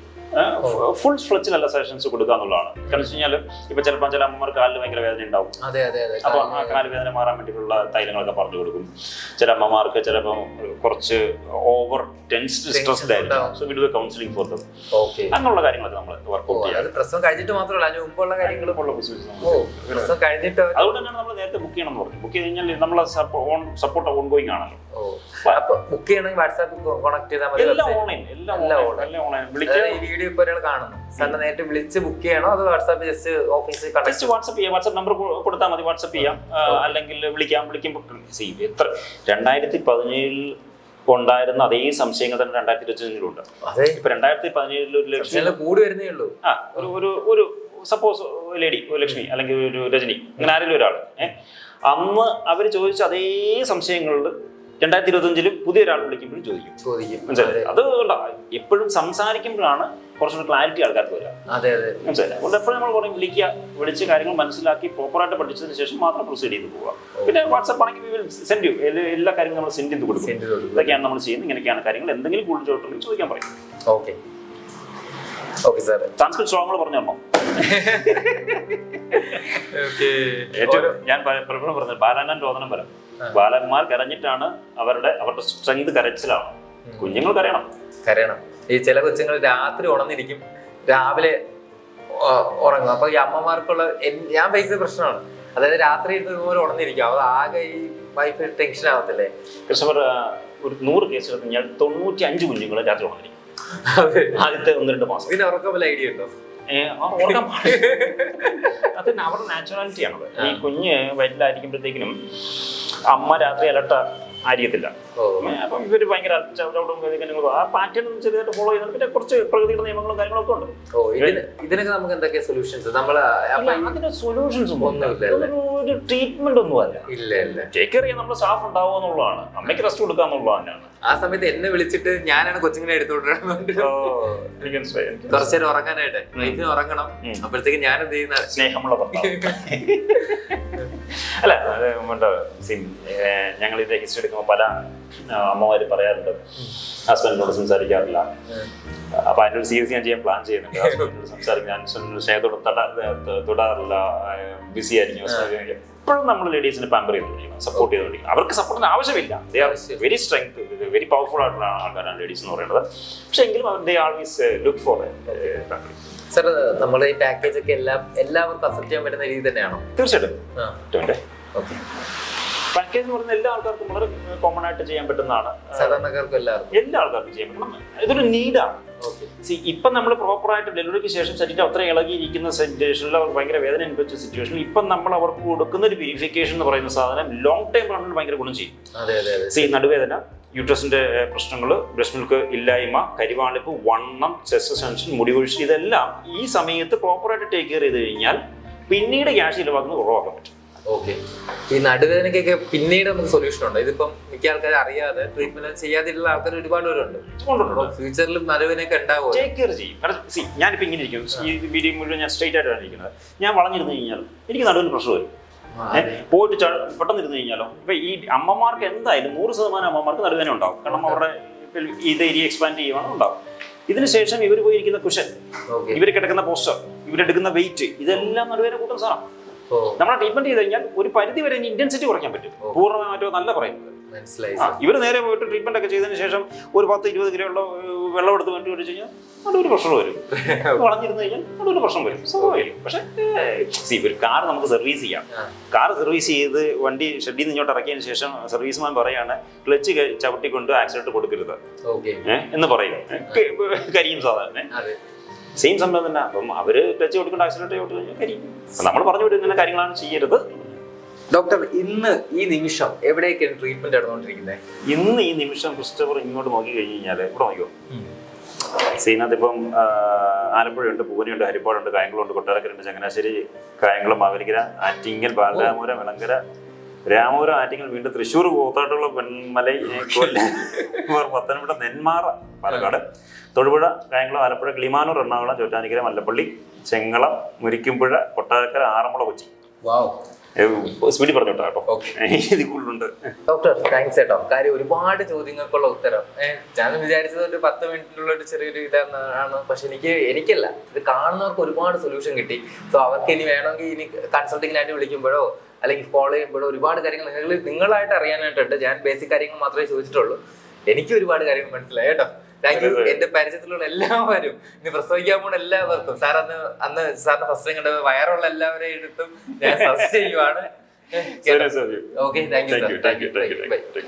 ഫുൾ ഫ്ലെച്ചിലല്ല സെഷൻസ് കൊടുക്കുക എന്നുള്ളതാണ്. കാരണം വെച്ച് കഴിഞ്ഞാൽ ഇപ്പൊ ചിലപ്പോൾ ചില അമ്മമാർക്ക് കാലിൽ ഭയങ്കര വേദന ഉണ്ടാവും. അപ്പോൾ ആ കാൽ വേദന മാറാൻ വേണ്ടിയിട്ടുള്ള തൈലങ്ങളൊക്കെ പറഞ്ഞു കൊടുക്കും. ചില അമ്മമാർക്ക് ചിലപ്പോൾ കുറച്ച് ഓവർ ടെൻസ്ഡ് സ്ട്രെസ്ഡ് ആയിരിക്കും. സോ കൗൺസിലിംഗ് ഫോർ ദം അങ്ങനെയുള്ള കാര്യങ്ങളൊക്കെ നമ്മൾ വർക്ക്ഔട്ട് ചെയ്യാം പ്രസവം കഴിഞ്ഞിട്ട് മാത്രമല്ല അതിന് മുമ്പുള്ള കാര്യങ്ങൾ കഴിഞ്ഞിട്ട് അതുകൊണ്ട് തന്നെയാണ് നമ്മൾ നേരത്തെ ബുക്ക് ചെയ്യണം എന്ന് പറഞ്ഞു. ബുക്ക് ചെയ്ത് കഴിഞ്ഞാൽ നമ്മളെ ഓൺ സപ്പോർട്ട് ഓൺ ഗോയിങ് ആണല്ലോ. ബുക്ക് ചെയ്യണമെങ്കിൽ വാട്സാപ്പിൽ കണക്ട് ചെയ്താൽ മതി. എല്ലാം ഓൺലൈൻ എല്ലാം ഓൺലൈൻ എല്ലാം ഓൺലൈൻ വീഡിയോ ഇപ്പൊ ഒരാൾ കാണുന്നു. സാറിന് നേരിട്ട് വിളിച്ച് ബുക്ക് ചെയ്യണോ അത് വാട്സാപ്പ് ജസ്റ്റ് ഓഫീസിൽ ജസ്റ്റ് വാട്സപ്പ് ചെയ്യാം. വാട്സപ്പ് നമ്പർ കൊടുത്താൽ മതി. വാട്സപ്പ് ചെയ്യാം. അല്ലെങ്കിൽ വിളിക്കാം. വിളിക്കുമ്പോൾ ചെയ്യും. എത്ര രണ്ടായിരത്തി പതിനേഴിൽ ഉണ്ടായിരുന്ന അതേ സംശയങ്ങൾ തന്നെ രണ്ടായിരത്തി ഇരുപത്തിയഞ്ചിലുണ്ട് അതെ. ഇപ്പൊ രണ്ടായിരത്തി പതിനേഴിൽ ഒരു ലക്ഷ്മി പക്ഷേ കൂടി വരുന്നേ ഉള്ളൂ. ആ ഒരു ഒരു ഒരു സപ്പോസ് ലേഡി ഒരു ലക്ഷ്മി അല്ലെങ്കിൽ ഒരു രജനി അങ്ങനെ ആരെങ്കിലും ഒരാൾ ഏഹ് അന്ന് അവർ ചോദിച്ച അതേ സംശയങ്ങളുണ്ട് രണ്ടായിരത്തി പുതിയ ഒരാൾ വിളിക്കുമ്പോഴും ചോദിക്കും. ചോദിക്കും. മനസ്സിലായി? അത്. എപ്പോഴും സംസാരിക്കുമ്പോഴാണ് കുറച്ചുകൂടി ക്ലാരിറ്റി ആൾക്കാർക്ക് വരിക. അതെ അതെ. മനസ്സിലായി അതുകൊണ്ട് എപ്പോഴും നമ്മൾ കുറേ വിളിക്കുക വിളിച്ച് കാര്യങ്ങൾ മനസ്സിലാക്കി പ്രോപ്പറായിട്ട് പഠിച്ചതിന് ശേഷം മാത്രം പ്രൊസീഡ് ചെയ്ത് പോവുക. പിന്നെ വാട്സപ്പ് ആണെങ്കിൽ സെൻഡ് ചെയ്യും എല്ലാ കാര്യങ്ങളും നമ്മൾ സെൻഡ് ചെയ്ത് കൊടുക്കും. ഇതൊക്കെയാണ് നമ്മൾ ചെയ്യുന്നത്. ഇങ്ങനെയൊക്കെയാണ് കാര്യങ്ങൾ. എന്തെങ്കിലും കൂടുതൽ ചോട്ടുണ്ടെങ്കിൽ ചോദിക്കാൻ പറയും. ഓക്കെ ഓക്കെ സാർ സാൻസ്ക്രിറ്റ് ശ്ലോകങ്ങൾ പറഞ്ഞു തരണം ഓക്കെ ഏറ്റവും ഞാൻ പല- പലപ്പോഴും പറഞ്ഞത് ബാലാനൻ രോദനം വരം. ബാലന്മാർ കരഞ്ഞിട്ടാണ് അവരുടെ അവരുടെ സ്ട്രെങ്ത് കരച്ചിലാണ് കുഞ്ഞുങ്ങൾ കരയണം. കരയണം. ഈ ചില കൊച്ചുങ്ങൾ രാത്രി ഉണർന്നിരിക്കും. രാവിലെ ഉറങ്ങും. അപ്പൊ ഈ അമ്മമാർക്കുള്ള ഞാൻ ഫേസ് പ്രശ്നമാണ്. അതായത് രാത്രി ഇതുപോലെ ഉണർന്നിരിക്കും. അത് ആകെ ഈ വൈഫ് ടെൻഷൻ ആവത്തില്ലേ? ക്രിസ്റ്റഫർ ഒരു നൂറ് കേസ് എടുത്ത് കഴിഞ്ഞാൽ തൊണ്ണൂറ്റി അഞ്ച് കുഞ്ഞുങ്ങൾ രാത്രി ഉണർന്നിരിക്കും. ആദ്യത്തെ ഒന്ന് രണ്ട് മാസം. പിന്നെ ഉറക്കം വല്ല ഐഡിയ ഉണ്ടോ. അത് അവരുടെ നാച്ചുറാലിറ്റി ആണത്. ഈ കുഞ്ഞ് വയറ്റിലായിരിക്കുമ്പോഴത്തേക്കിനും അമ്മ രാത്രി അലട്ട. ഏ, അപ്പം ഇവർ ഭയങ്കര കാര്യങ്ങളും. ആ പാറ്റേൺ ചെറുതായിട്ട് ഫോളോ ചെയ്യുന്നുണ്ട് പിന്നെ കുറച്ച് പ്രകൃതിയുടെ നിയമങ്ങളും കാര്യങ്ങളൊക്കെ ഉണ്ട്. ഓ ഇതിന് ഇതിനൊക്കെ നമുക്ക് എന്തൊക്കെയാ സൊല്യൂഷൻസ് അതിന് സൊല്യൂഷൻസ് ഒരു ട്രീറ്റ്മെന്റ് ഒന്നും അല്ല. ഇല്ല ഇല്ല. ടേക്ക് കെയർ ചെയ്യാൻ നമ്മുടെ സ്റ്റാഫ് ഉണ്ടാവുക എന്നുള്ളതാണ്. അമ്മയ്ക്ക് റെസ്റ്റ് കൊടുക്കുക എന്നുള്ളത് തന്നെയാണ് ആ സമയത്ത് എന്നെ വിളിച്ചിട്ട് ഞാനാണ് കൊച്ചിങ്ങനെ എടുത്തുകൊണ്ടിരുന്നത് എനിക്ക് മനസ്സിലായി, [laughs] എനിക്ക് കുറച്ചു നേരം ഉറങ്ങാനായിട്ട്. വൈഫിന് ഉറങ്ങണം. അപ്പോഴത്തേക്ക് ഞാൻ എന്ത് ചെയ്യുന്ന സ്നേഹമുള്ള [laughs] അല്ല ഞങ്ങൾ ഇതിന്റെ ഹിസ്റ്ററി എടുക്കുമ്പോൾ പല അമ്മമാര് പറയാറുണ്ട്. ഹസ്ബൻഡിനോട് സംസാരിക്കാറില്ല. അപ്പൊ അതിന്റെ ഒരു സീരീസ് ഞാൻ ചെയ്യാൻ പ്ലാൻ ചെയ്യുന്നുണ്ട്. ഹസ്ബൻഡിനോട് സംസാരിക്കാൻ സ്നേഹത്തോട് തട തൊടാറില്ല. ബിസി ആയിരിക്കും. എപ്പോഴും നമ്മൾ ലേഡീസിനെ പാമ്പർ ചെയ്തുകൊണ്ടിരിക്കണം സപ്പോർട്ട് ചെയ്തുകൊണ്ടിരിക്കണം അവർക്ക് സപ്പോർട്ടിന് ആവശ്യമില്ല. They are very strength very powerful ആയിട്ടുള്ള ആൾക്കാരാണ് ലേഡീസ് എന്ന് പറയുന്നത്. പക്ഷെ എങ്കിലും they always look for sir നമ്മൾ ഈ പാക്കേജ് ഒക്കെ എല്ലാം എല്ലാവർക്കും അക്സെപ്റ്റ് ചെയ്യാൻ പറ്റുന്ന രീതി തന്നെയാണോ? തീർച്ചയായിട്ടും. പാക്കേജ് എന്ന് പറയുന്നത് എല്ലാ ആൾക്കാർക്കും വളരെ കോമൺ ആയിട്ട് ചെയ്യാൻ പറ്റുന്നതാണ്. സാധാരണക്കാർക്കും എല്ലാവർക്കും. എല്ലാ ആൾക്കാർക്കും ചെയ്യാൻ പറ്റണം ഇതൊരു നീഡാണ് ഇപ്പൊ സി ഇപ്പം നമ്മൾ പ്രോപ്പറായിട്ട് ഡെലിവറിക്ക് ശേഷം ശരീരം അത്ര ഇളകിയിരിക്കുന്ന സിറ്റുവേഷനിൽ അവർക്ക് ഭയങ്കര വേദന അനുഭവിച്ച സിറ്റുവേഷനിൽ ഇപ്പം നമ്മൾ അവർക്ക് കൊടുക്കുന്ന ഒരു പ്യൂരിഫിക്കേഷൻ എന്ന് പറയുന്ന സാധനം ലോങ് ടൈം റണ്ണിൽ ഭയങ്കര ഗുണം ചെയ്യും. സി നടുവേദന യൂട്രസിന്റെ പ്രശ്നങ്ങൾ ബ്രസ്റ്റ് മിൽക്ക് ഇല്ലായ്മ കരിവാളിപ്പ് വണ്ണം ചെസ് ടെൻഷൻ മുടികൊഴിച്ചിൽ ഇതെല്ലാം ഈ സമയത്ത് പ്രോപ്പറായിട്ട് ടേക്ക് കെയർ ചെയ്ത് കഴിഞ്ഞാൽ പിന്നീട് ക്യാഷ് ചിലവാക്കുന്നത് ഉറവാക്കാൻ പറ്റും. ഓക്കെ ഈ നടുവേദനക്കൊക്കെ പിന്നീട് നമുക്ക് സൊല്യൂഷൻ ഉണ്ട്. ഇതിപ്പം മിക്ക ആൾക്കാർ അറിയാതെ ട്രീറ്റ്മെന്റ് ചെയ്യാതിട്ടുള്ള ആൾക്കാർ ഒരുപാട് പേരുണ്ട്. ഫ്യൂച്ചറിൽ നടുവേദനയൊക്കെ ഉണ്ടാവും ടേക്ക് കെയർ ചെയ്യും. സി ഞാനിപ്പോ ഇങ്ങനെ ഇരിക്കും ഈ വീഡിയോ മുഴുവൻ ഞാൻ സ്ട്രേറ്റ് ആയിട്ടാണ് ഇരിക്കുന്നത് ഞാൻ വളഞ്ഞിരുന്നു കഴിഞ്ഞാൽ എനിക്ക് നടുവിന് പ്രഷർ വരും. പോയിട്ട് പെട്ടെന്ന് ഇരുന്ന് കഴിഞ്ഞാലോ ഇപ്പൊ ഈ അമ്മമാർക്ക് എന്തായാലും നൂറ് ശതമാനം അമ്മമാർക്ക് നടുവേദന ഉണ്ടാവും. കാരണം അവരുടെ ഇത് ഏരിയ എക്സ്പാൻഡ് ചെയ്യുവാണ് ഉണ്ടാവും. ഇതിനുശേഷം ഇവർ പോയിരിക്കുന്ന കുഷൻ ഇവർ കിടക്കുന്ന പോസ്റ്റർ ഇവരെടുക്കുന്ന വെയിറ്റ് ഇതെല്ലാം നടുവേദന കൂട്ടുന്ന സാധനം. ഓ നമ്മളെ ട്രീറ്റ്മെന്റ് ചെയ്ത് കഴിഞ്ഞാൽ ഒരു പരിധി വരെ ഇന്റൻസിറ്റി കുറയ്ക്കാൻ പറ്റും. പൂർണമായിട്ടോ നല്ല പറയുന്നത് മനസ്സിലായി ഇവർ നേരെ പോയിട്ട് ട്രീറ്റ്മെന്റ് ഒക്കെ ചെയ്തതിന് ശേഷം ഒരു പത്ത് ഇരുപത് കിലോ ഉള്ള വെള്ളം എടുത്ത് വേണ്ടി വെച്ച് കഴിഞ്ഞാൽ ഒരു പ്രശ്നം വരും. [laughs] വളഞ്ഞിരുന്ന് കഴിഞ്ഞാൽ ഒരു പ്രശ്നം വരും. സ്വാഭാവികം. പക്ഷേ സി ഒരു കാർ നമുക്ക് സർവീസ് ചെയ്യാം. കാർ സർവീസ് ചെയ്ത് വണ്ടി ഷെഡിൽ നിന്ന് ഇങ്ങോട്ട് ഇറക്കിയതിന് ശേഷം സർവീസ്മാൻ പറയാണ് ക്ലച്ച് ചവിട്ടിക്കൊണ്ട് ആക്സിഡന്റ് കൊടുക്കരുത്. എന്ന് പറയും. കരിയും സാധാരണ. സെയിം സംഭവം തന്നെ. അപ്പം അവർ ടച്ച് കൊടുക്കേണ്ട കഴിഞ്ഞാൽ കരിയും അപ്പം നമ്മൾ പറഞ്ഞു വിടുന്ന കാര്യങ്ങളാണ് ചെയ്യരുത്. ഡോക്ടർ ഇന്ന് ഈ നിമിഷം എവിടെയൊക്കെയാണ് ട്രീറ്റ്മെന്റ് നടന്നുകൊണ്ടിരിക്കുന്നത് ഇന്ന് ഈ നിമിഷം ക്രിസ്റ്റഫർ ഇങ്ങോട്ട് നോക്കി കഴിഞ്ഞ് കഴിഞ്ഞാൽ ഇവിടെ നോക്കിയോ സീനത്ത് ഇപ്പം ആലപ്പുഴയുണ്ട് പൂനെയുണ്ട് ഹരിപ്പാടുണ്ട് കായംകുളമുണ്ട് കൊട്ടാരക്കരുണ്ട് ചങ്ങനാശ്ശേരി കായംകുളം മാവേലിക്കര ആറ്റിങ്ങൽ ബാലരാമപുരം വിളങ്കര രാമപുരം ആറ്റിങ്ങൽ വീണ്ടും തൃശ്ശൂർ കൂത്താട്ടുള്ള പെൺമലൈ കൊല്ലം പത്തനംതിട്ട നെന്മാറ പാലക്കാട്. തൊടുപുഴ കായംകുളം ആലപ്പുഴ കിളിമാനൂർ എറണാകുളം ചോറ്റാനിക്കര മല്ലപ്പള്ളി ചെങ്ങളം മുരിക്കുംപുഴ കൊട്ടാരക്കര ആറന്മുള കൊച്ചി. വാവ്. സ്പീഡിൽ പറഞ്ഞു കേട്ടോ. ഇത് കൂടുതലുണ്ട്. ഡോക്ടർ താങ്ക്സ് കേട്ടോ കാര്യം ഒരുപാട് ചോദ്യങ്ങൾക്കുള്ള ഉത്തരം. ഞാൻ വിചാരിച്ചത് ഒരു പത്ത് മിനിറ്റിനുള്ള ഒരു ചെറിയൊരു ഇതാണ് പക്ഷെ എനിക്ക് എനിക്കല്ല. ഇത് കാണുന്നവർക്ക് ഒരുപാട് സൊല്യൂഷൻ കിട്ടി. സോ അവർക്ക് ഇനി വേണമെങ്കിൽ ഇനി കൺസൾട്ടിങ്ങിനായിട്ട് വിളിക്കുമ്പോഴോ അല്ലെങ്കിൽ ഫോളോ ചെയ്യുമ്പോൾ ഒരുപാട് കാര്യങ്ങൾ നിങ്ങൾ നിങ്ങളായിട്ട് അറിയാനായിട്ടുണ്ട്. ഞാൻ ബേസിക് കാര്യങ്ങൾ മാത്രമേ ചോദിച്ചിട്ടുള്ളൂ. എനിക്ക് ഒരുപാട് കാര്യങ്ങൾ മനസ്സിലായി കേട്ടോ. Thank you. എന്റെ പരിചയത്തിലുള്ള എല്ലാവരും ഇനി പ്രസവിക്കാൻ പോണ എല്ലാവർക്കും. സാർ അന്ന് അന്ന് സാറിന്റെ ഫസ്റ്റ് ടൈം കണ്ടത് വയറുള്ള എല്ലാവരെയും എടുത്തും ഞാൻ സജസ്റ്റ് ചെയ്യുവാണ്. Okay thank you sir thank you bye